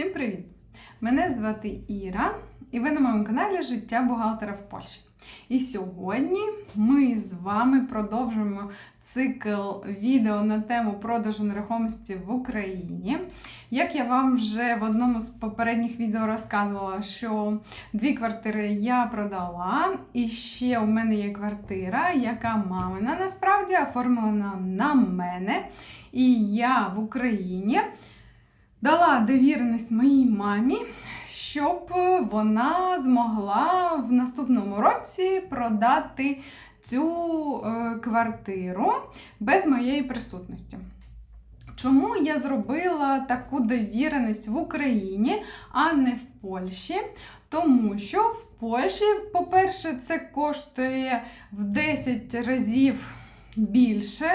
Всім привіт! Мене звати Іра, і ви на моєму каналі Життя бухгалтера в Польщі. І сьогодні ми з вами продовжуємо цикл відео на тему продажу нерухомості в Україні. Як я вам вже в одному з попередніх відео розказувала, що дві квартири я продала, і ще у мене є квартира, яка мамина насправді оформлена на мене. І я в Україні дала довіреність моїй мамі, щоб вона змогла в наступному році продати цю е, квартиру без моєї присутності. Чому я зробила таку довіреність в Україні, а не в Польщі? Тому що в Польщі, по-перше, це коштує в 10 разів більше,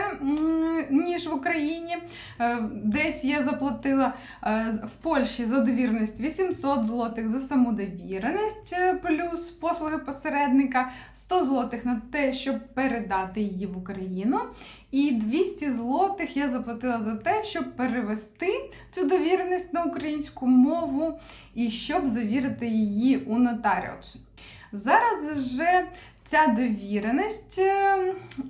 ніж в Україні. Е, Десь я заплатила е, в Польщі за довіреність 800 злотих за саму довіреність, е, плюс послуги посередника, 100 злотих на те, щоб передати її в Україну. І 200 злотих я заплатила за те, щоб перевести цю довіреність на українську мову і щоб завірити її у нотаріус. Зараз же ця довіреність е,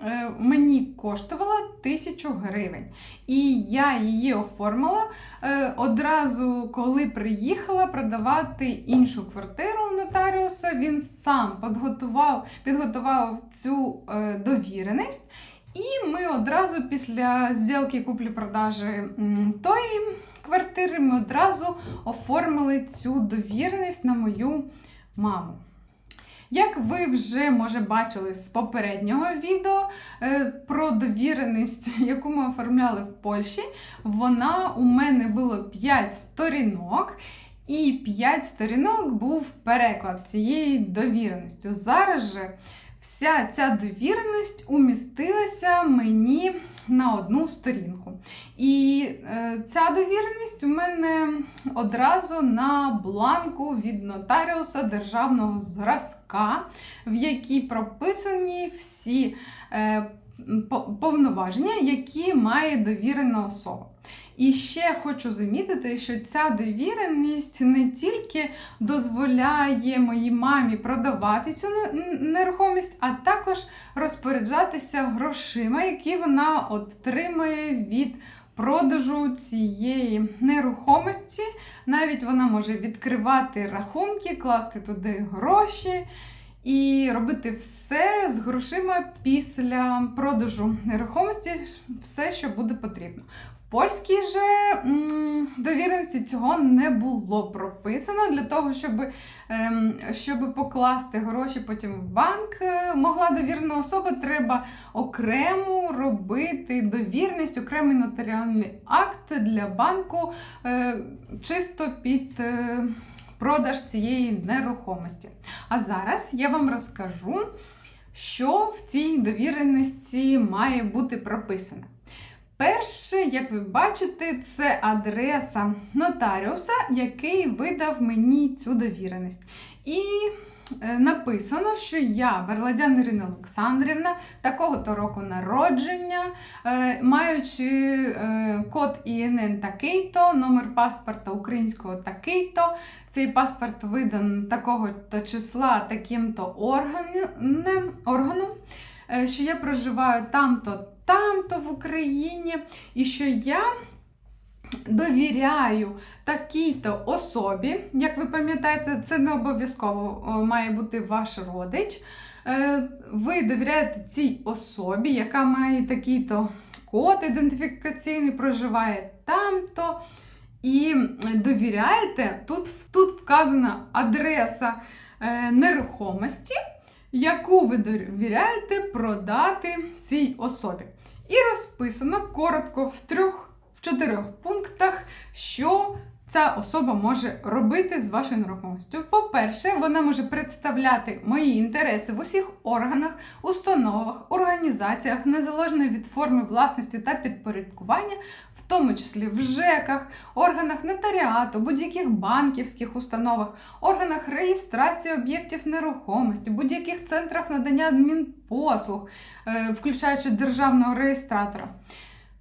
е, мені коштувала 1000 гривень. І я її оформила е, одразу, коли приїхала продавати іншу квартиру у нотаріуса. Він сам підготував, підготував цю довіреність. І ми одразу після зділки куплі-продажі тої квартири ми одразу оформили цю довіреність на мою маму. Як ви вже може бачили з попереднього відео е, про довіреність, яку ми оформляли в Польщі, вона у мене було 5 сторінок, і 5 сторінок був переклад цієї довіреності. Зараз же вся ця довіреність умістилася мені на одну сторінку. І е, ця довіреність у мене одразу на бланку від нотаріуса державного зразка, в якій прописані всі е, повноваження, які має довірена особа. І ще хочу замітити, що ця довіреність не тільки дозволяє моїй мамі продавати цю нерухомість, а також розпоряджатися грошима, які вона отримує від продажу цієї нерухомості. Навіть вона може відкривати рахунки, класти туди гроші. І робити все з грошима після продажу нерухомості, все, що буде потрібно. В польській же довіреності цього не було прописано для того, щоб, ем, щоб покласти гроші потім в банк. е, Могла довірена особа, треба окремо робити довірність, окремий нотаріальний акт для банку е, чисто під е, продаж цієї нерухомості. А зараз я вам розкажу, що в цій довіреності має бути прописано. Перше, як ви бачите, це адреса нотаріуса, який видав мені цю довіреність. І написано, що я, Берладян Ірина Олександрівна, такого-то року народження, е, маючи е, код ІНН такий-то, номер паспорта українського такий-то, цей паспорт видан такого-то числа таким-то органом, е, що я проживаю там-то, там-то в Україні, і що я довіряю такій-то особі. Як ви пам'ятаєте, це не обов'язково має бути ваш родич. Е, Ви довіряєте цій особі, яка має такий-то код ідентифікаційний, проживає там-то. І довіряєте, тут, тут вказана адреса е, нерухомості, яку ви довіряєте продати цій особі. І розписано коротко в трьох, чотирьох пунктах, що ця особа може робити з вашою нерухомістю. По-перше, вона може представляти мої інтереси в усіх органах, установах, організаціях, незалежно від форми власності та підпорядкування, в тому числі в ЖЕКах, органах нотаріату, будь-яких банківських установах, органах реєстрації об'єктів нерухомості, будь-яких центрах надання адмінпослуг, е, включаючи державного реєстратора.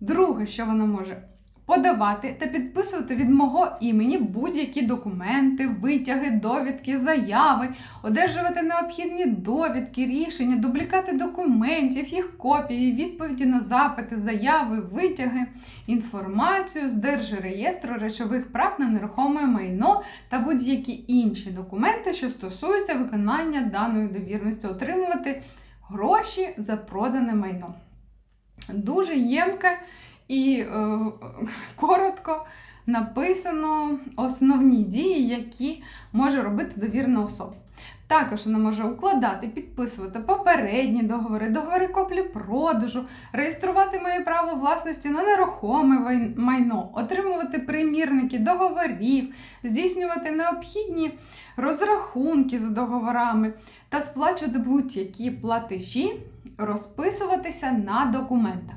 Друге, що вона може подавати та підписувати від мого імені будь-які документи, витяги, довідки, заяви, одержувати необхідні довідки, рішення, дублікати документів, їх копії, відповіді на запити, заяви, витяги, інформацію з Держреєстру речових прав на нерухоме майно та будь-які інші документи, що стосуються виконання даної довірності, отримувати гроші за продане майно. Дуже ємке і е, коротко написано основні дії, які може робити довірена особа. Також вона може укладати, підписувати попередні договори, договори коплі-продажу, реєструвати моє право власності на нерухоме майно, отримувати примірники договорів, здійснювати необхідні розрахунки за договорами та сплачувати будь-які платежі, розписуватися на документах.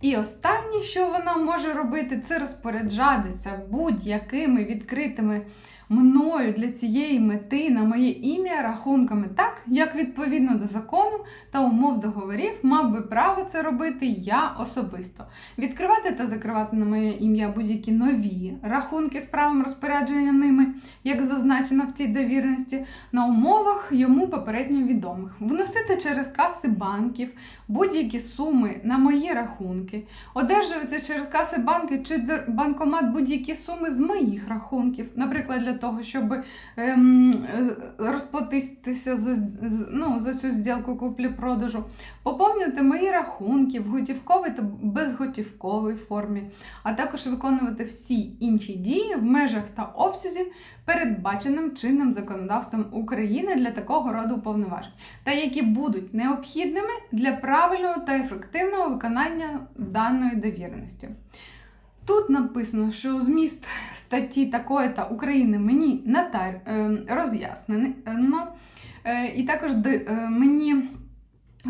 І останнє, що вона може робити, це розпоряджатися будь-якими відкритими мною для цієї мети на моє ім'я рахунками так, як відповідно до закону та умов договорів мав би право це робити я особисто. Відкривати та закривати на моє ім'я будь-які нові рахунки з правом розпорядження ними, як зазначено в цій довіреності, на умовах йому попередньо відомих, вносити через каси банків будь-які суми на мої рахунки, одержувати через каси банки чи банкомат будь-які суми з моїх рахунків, наприклад, для того, щоб ем, е, розплатитися за, ну, за цю зділку куплі-продажу, поповнювати мої рахунки в готівковій та безготівковій формі, а також виконувати всі інші дії в межах та обсязі, передбаченим чинним законодавством України для такого роду повноважень, та які будуть необхідними для правильного та ефективного виконання даної довіреності. Тут написано, що зміст статті такої та України мені нотар е, роз'яснено, е, і також е, мені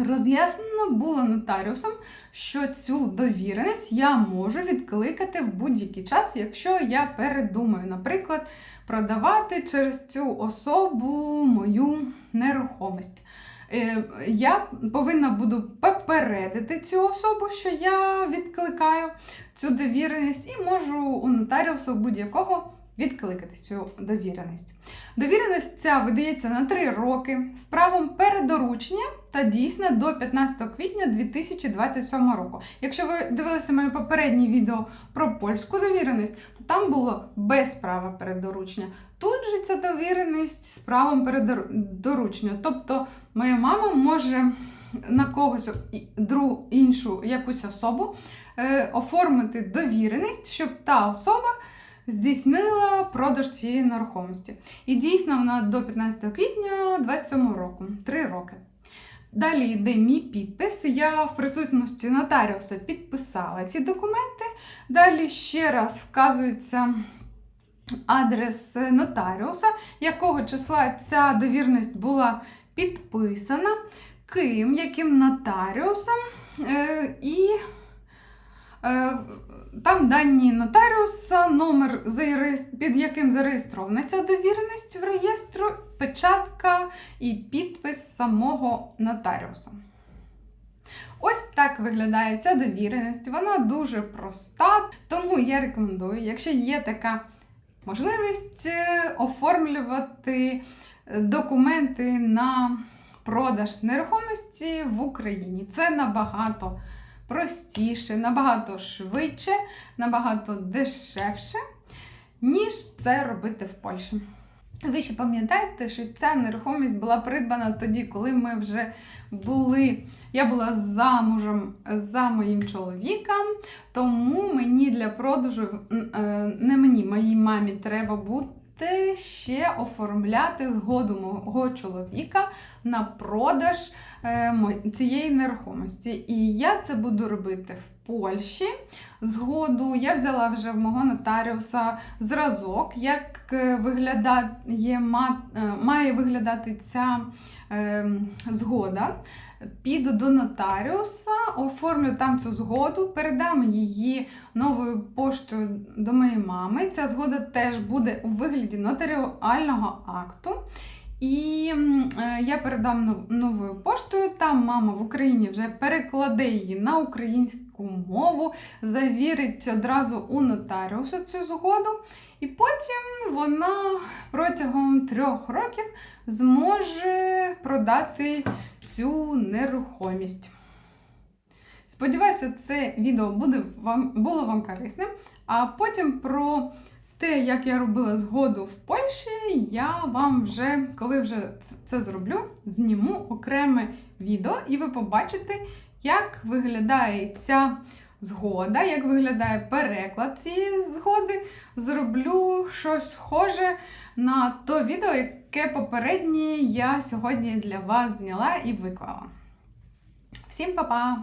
роз'яснено було нотаріусом, що цю довіреність я можу відкликати в будь-який час, якщо я передумаю, наприклад, продавати через цю особу мою нерухомість. Е, Я повинна буду попередити цю особу, що я відкликаю цю довіреність, і можу у нотаріуса будь-якого відкликати цю довіреність. Довіреність ця видається на 3 роки з правом передоручення та дійсна до 15 квітня 2027 року. Якщо ви дивилися моє попереднє відео про польську довіреність, то там було без права передоручення. Тут же ця довіреність з правом передоручення. Тобто моя мама може на когось і- друг, іншу якусь особу е, оформити довіреність, щоб та особа здійснила продаж цієї нерухомості. І дійсно вона до 15 квітня 27 року, 3 роки. Далі йде мій підпис. Я в присутності нотаріуса підписала ці документи. Далі ще раз вказується адрес нотаріуса, якого числа ця довірність була підписана, ким, яким нотаріусом. Е, і е, там дані нотаріуса, номер, під яким зареєстрована ця довіреність в реєстру, печатка і підпис самого нотаріуса. Ось так виглядає ця довіреність. Вона дуже проста, тому я рекомендую, якщо є така можливість е, оформлювати документи на продаж нерухомості в Україні. Це набагато простіше, набагато швидше, набагато дешевше, ніж це робити в Польщі. Ви ще пам'ятаєте, що ця нерухомість була придбана тоді, коли ми вже були. Я була замужем за моїм чоловіком, тому мені для продажу е, не мені, моїй мамі треба бути ще оформляти згоду мого чоловіка на продаж е, цієї нерухомості. І я це буду робити в Польщі. Згоду я взяла вже в мого нотаріуса зразок, як е, виглядає, е, має виглядати ця е, згода. Піду до нотаріуса, оформлю там цю згоду, передам її новою поштою до моєї мами. Ця згода теж буде у вигляді нотаріального акту. І е, я передам новою поштою. Там мама в Україні вже перекладе її на українську мову, завірить одразу у нотаріуса цю згоду. І потім вона протягом трьох років зможе продати цю нерухомість. Сподіваюся, це відео буде вам, було вам корисним. А потім про те, як я робила згоду в Польщі, я вам вже, коли вже це зроблю, зніму окреме відео, і ви побачите, як виглядає ця згода, як виглядає переклад цієї згоди. Зроблю щось схоже на то відео, яке попереднє я сьогодні для вас зняла і виклала. Всім па-па!